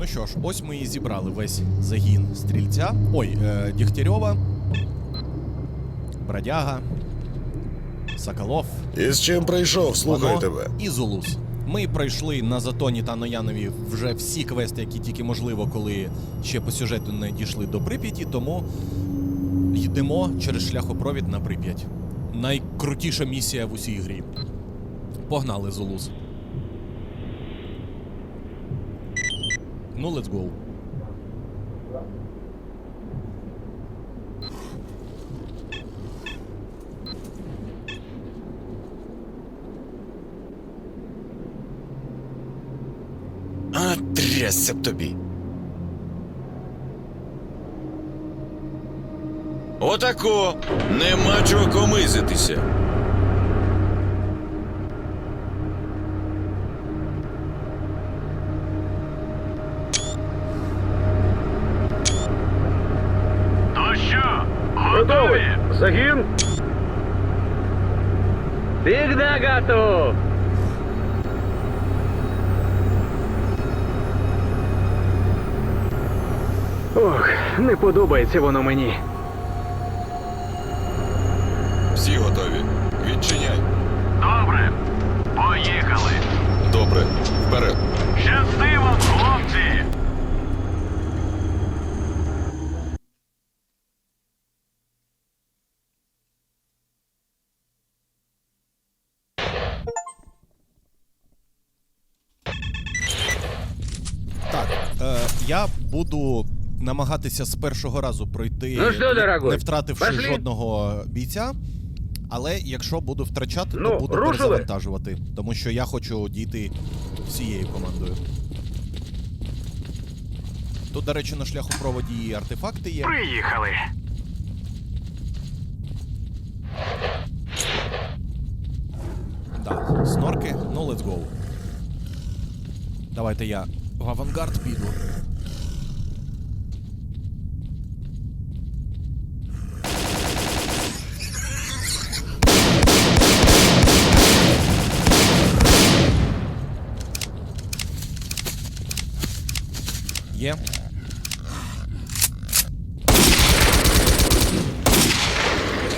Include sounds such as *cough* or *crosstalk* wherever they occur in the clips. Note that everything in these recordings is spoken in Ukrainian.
Ну що ж, ось ми і зібрали весь загін стрільця. Ой, е, Дігтярьова, Бродяга, Соколов, І з чим прийшов, слухай Вано тебе. і Зулус. Ми пройшли на Затоні та Ноянові вже всі квести, які тільки можливо, коли ще по сюжету не дійшли до Прип'яті, тому йдемо через шляхопровід на Прип'ять. Найкрутіша місія в усій грі. Погнали, Зулус. Ну, let's go. Трясся б тобі. Отако! Нема чого комизитися. То що, готові? Загін? Всегда готов! Ох, не подобається воно мені. Всі готові. Відчиняй. Добре. Поїхали. Добре. Вперед. Щасти вам, хлопці! Так, е, я буду намагатися з першого разу пройти, Ну що, дорогой, не втративши пошли. жодного бійця. Але якщо буду втрачати, то Ну, буду рушили? перезавантажувати. Тому що я хочу дійти всією командою. Тут, до речі, на шляхопроводі і артефакти є. Приїхали. Да, снорки. Ну, let's go. Давайте я в авангард піду. Є.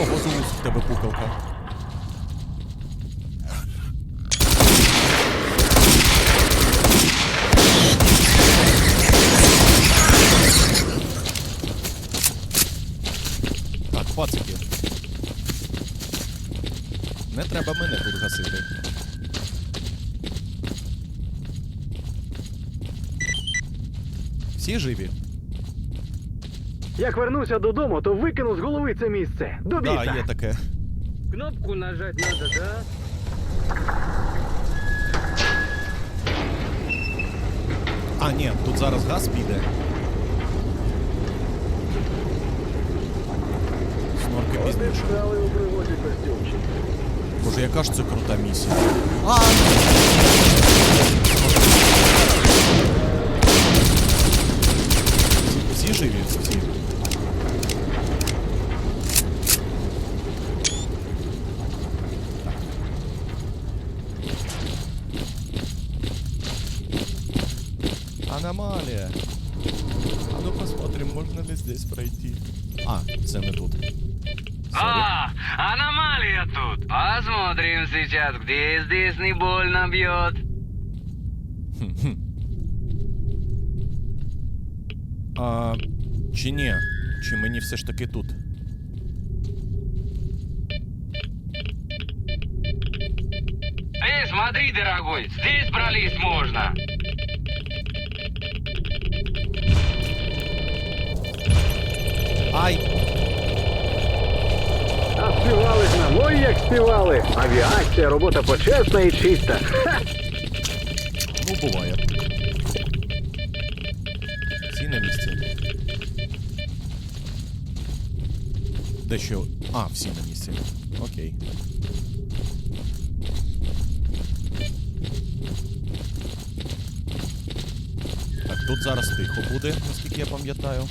Ого, зулус в тебе пукалка. Так, пацики. Не треба мене тут гасити. Всі живі? Як вернуся додому, то викину з голови це місце. До біса! Так, да, є таке. Кнопку нажать надо, да? А, ні, тут зараз газ піде. Снорки пізніше. у пригоді костюмчик. Боже, яка ж це крута місія. А! Сейчас, где здесь не больно бьет. А, чи ні? Чи мені все ж таки тут? Эй, смотри, дорогой, здесь пролезть можно. Ай! Співали ж нам, ой як співали! Авіація, робота почесна і чиста. Ха! Ну, буває. Всі на місці. Де що? А, всі на місці. Окей. Так, тут зараз тихо буде, наскільки я пам'ятаю.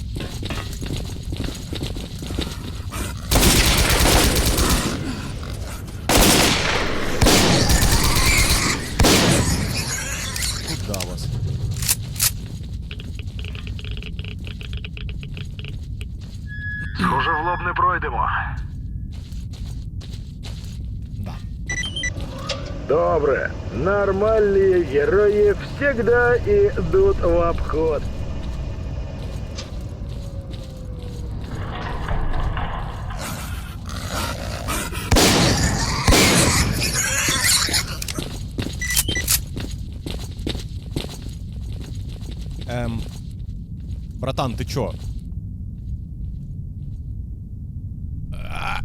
Нормальные герои всегда идут в обход. Ем. Братан, ти чо? А.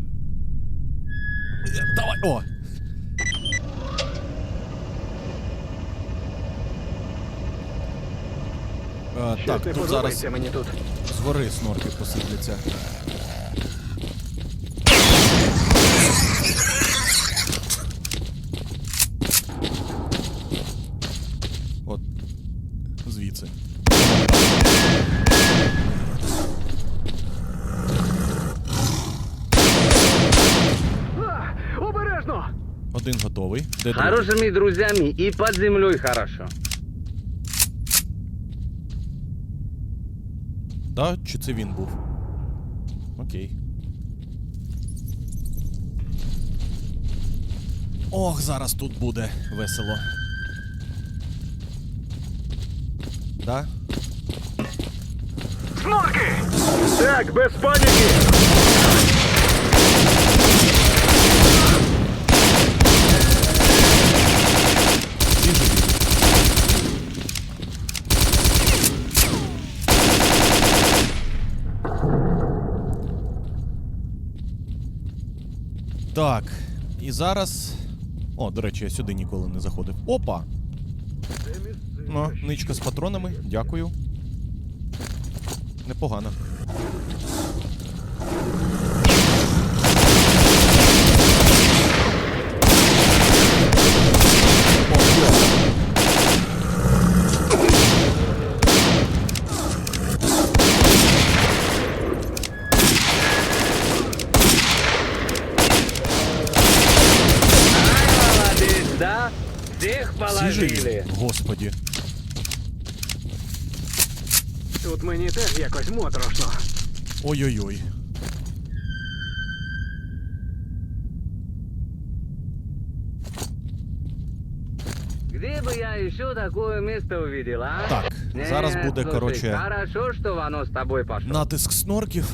Давай. О! Так, тут зараз мені тут. згори снорки посипляться. От. Звідси. Обережно! Один готовий. Де другий? Хорошими друзьями и под землей хорошо. Да? Чи це він був? Окей. Ох, зараз тут буде весело. Да? Шнурки! Так, без паніки! Так, і зараз. О, до речі, я сюди ніколи не заходив. Опа! Ну, ничка з патронами, дякую. Непогано. Молодец, да? Всех Всі живі? Господі. Тут мені теж якось моторошно. Ой-ой-ой. Где бы я еще такое место увидел, а? Так, зараз буде, слушай, короче, Хорошо, что оно с тобой пошло. натиск снорків.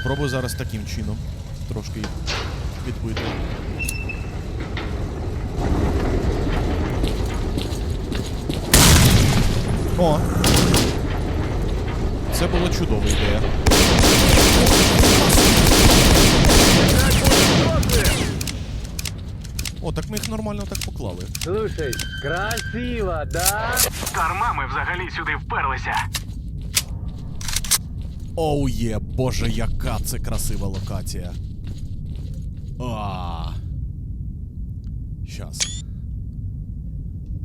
Спробую зараз таким чином. Трошки їх відбити. О! Це була чудова ідея. О, так ми їх нормально так поклали. Слушай, красиво, да? Дарма ми взагалі сюди вперлися. Оу є, боже, яка це красива локація. А. Щас.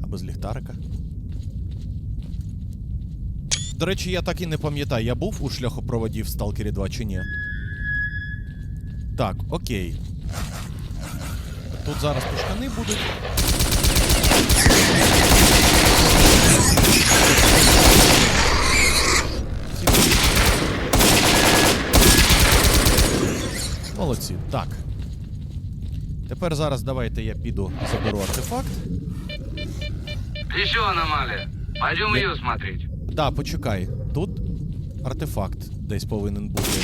А без ліхтарика. До речі, я так і не пам'ятаю, я був у шляхопроводі в Сталкері 2 чи ні. Так, окей. Тут зараз пушкани будуть. Молодці. Так. Тепер зараз давайте я піду заберу артефакт. Еще аномалия. Пойдем ее смотреть. Да, почекай. Тут артефакт десь повинен бути.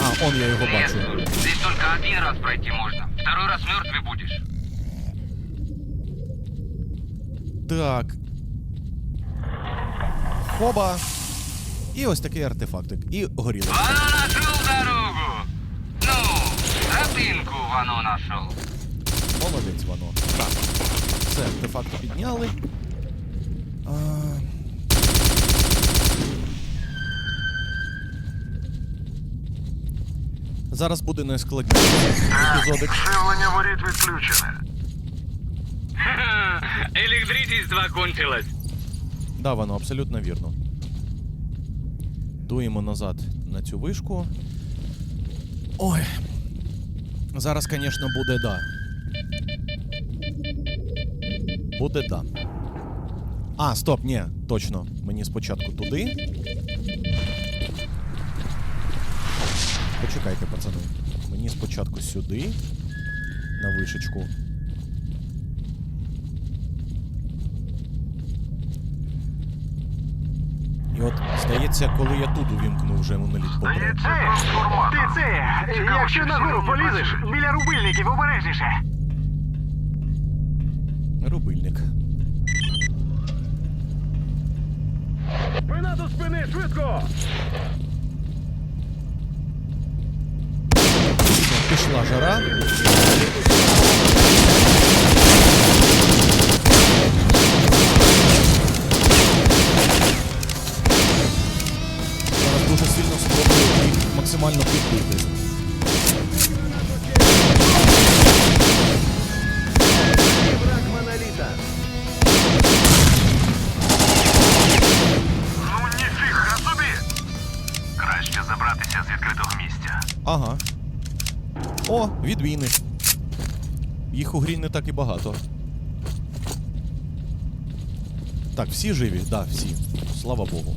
А, он я його Нет, бачу. слушай, здесь только один раз пройти можно. Второй раз мертвый будешь. Так. Хоба. І ось такий артефактик. І горілочка. Вано нашел дорогу. Ну, тропинку Вано нашел. Молодець воно. Так. Все, артефакти підняли. А... Зараз буде найскладніший епізодик. Живлення воріт відключене. *laughs* Электричество кончилось. Да, воно абсолютно вірно. Дуємо назад на цю вишку. Ой. Зараз, звісно, буде да. Буде да. А, стоп, ні, точно. Мені спочатку туди. почекайте, пацани. Мені спочатку сюди, на вишечку. І от, здається, коли я тут увімкну вже моноліт поперед. Здається, трансформатор. Ти це, якщо нагору полізеш, біля рубильників обережніше. Спина швидко! Пішла жара. Краще забратися з відкритого місця. Ага. О, відбійни. Їх у грі не так і багато. Так, всі живі? Так, да, всі. Слава Богу.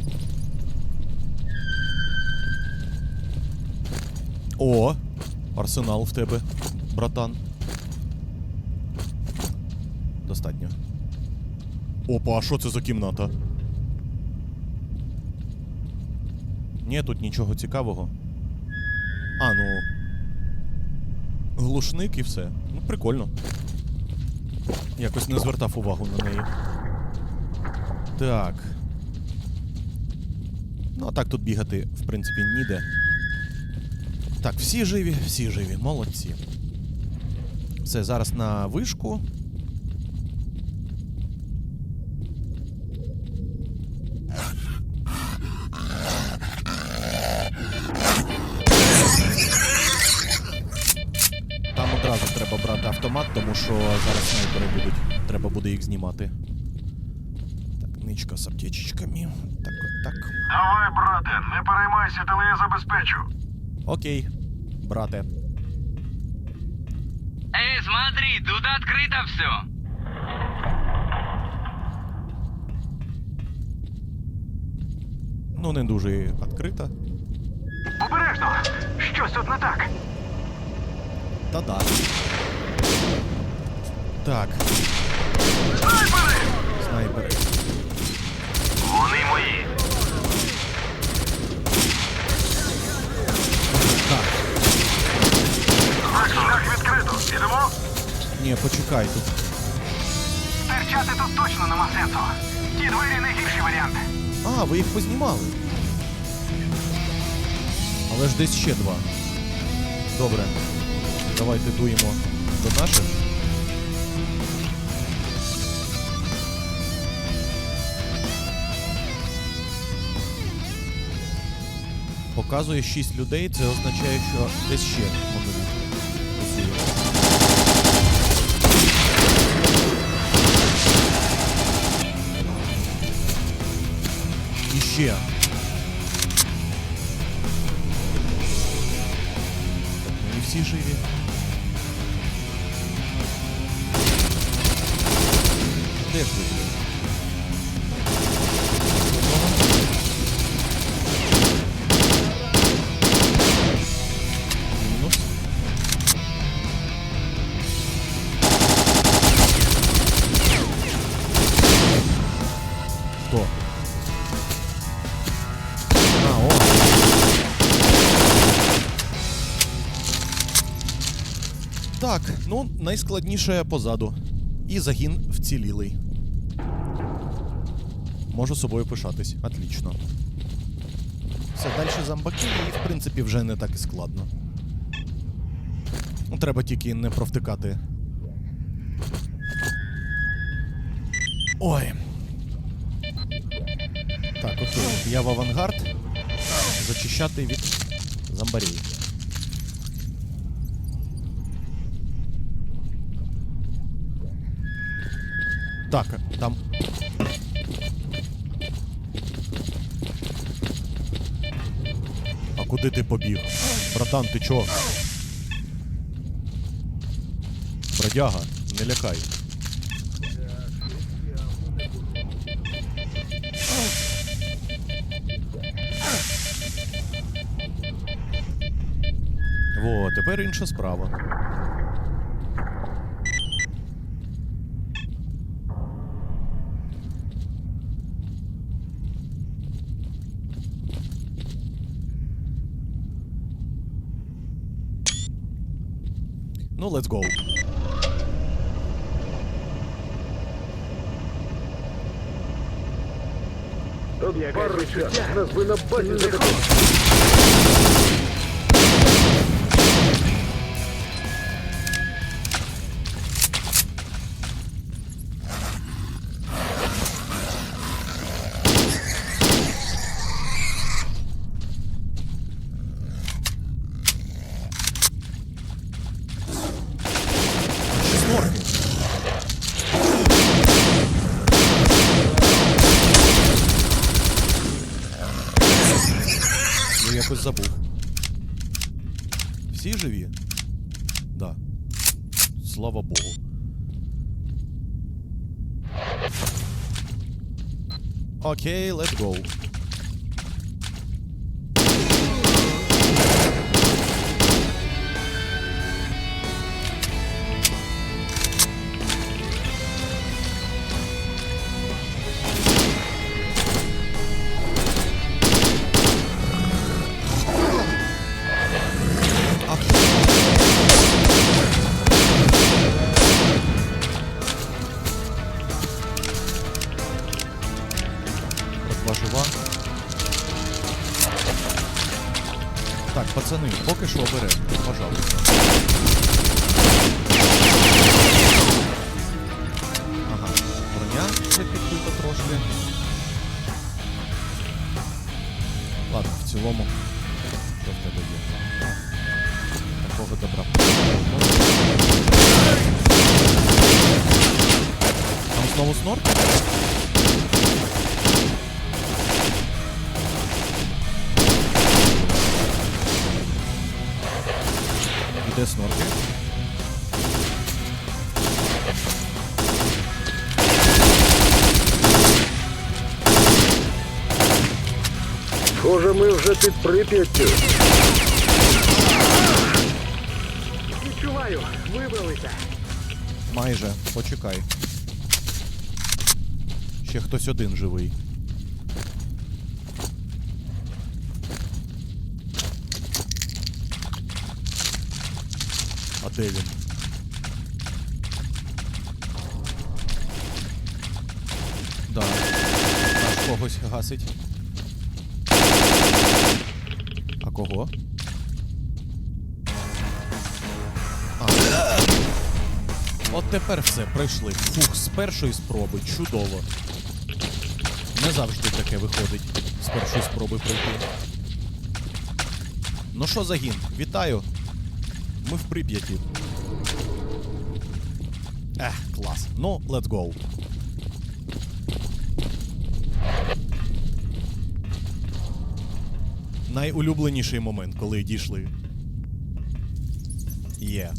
О! Арсенал в тебе, братан. Достатньо. Опа, а що це за кімната? Ні, тут нічого цікавого. А, ну. Глушник і все. Ну, прикольно. Якось не звертав увагу на неї. Так. Ну, а так тут бігати, в принципі, ніде. Так, всі живі, всі живі, молодці. Все, зараз на вишку. Знімати. Так, ничка з аптечечками. Так, от так. Давай, брате, не переймайся, але я забезпечу. Окей, брате. Эй, смотри, тут открыто все. Ну, не дуже відкрита. Обережно! Щось тут не так. Та-да. Так. Снайпери! Вони мої. Так. Так, шлях відкрито. Ідемо? Ні, почекай тут. Терчати тут точно нема сенсу. Ті двері не гірший варіант. А, ви їх познімали. Але ж десь ще два. Добре. Давайте дуємо до наших. Показує 6 людей, це означає, що десь ще може бути. І. Хто? А, о. Так, ну, найскладніше позаду. І загін вцілілий. Можу собою пишатись. Отлично. Все, далі зомбаки, і в принципі вже не так і складно. Ну, треба тільки не провтикати. Ой. Так, окей. Я в авангард. Зачищати від зомбарів. Так, там. А куди ти побіг? Братан, ти чо? Бродяга, не лякай. Тепер інша справа. Ну, let's go. Тут відчуття. Нас би на базі за забув. Всі живі? Да. Слава Богу. Окей, let's go. Схоже, ми вже під Прип'яттю. Відчуваю, вибралися. Майже, почекай. Ще хтось один живий. А де він? Да. Когось гасить. А кого? А. От тепер все, пройшли. Фух, з першої спроби, чудово. Не завжди таке виходить з першої спроби пройти. Ну що, загін, вітаю. Ми в Прип'яті. Ех, клас. Ну, let's go. Найулюбленіший момент, коли дійшли. Є.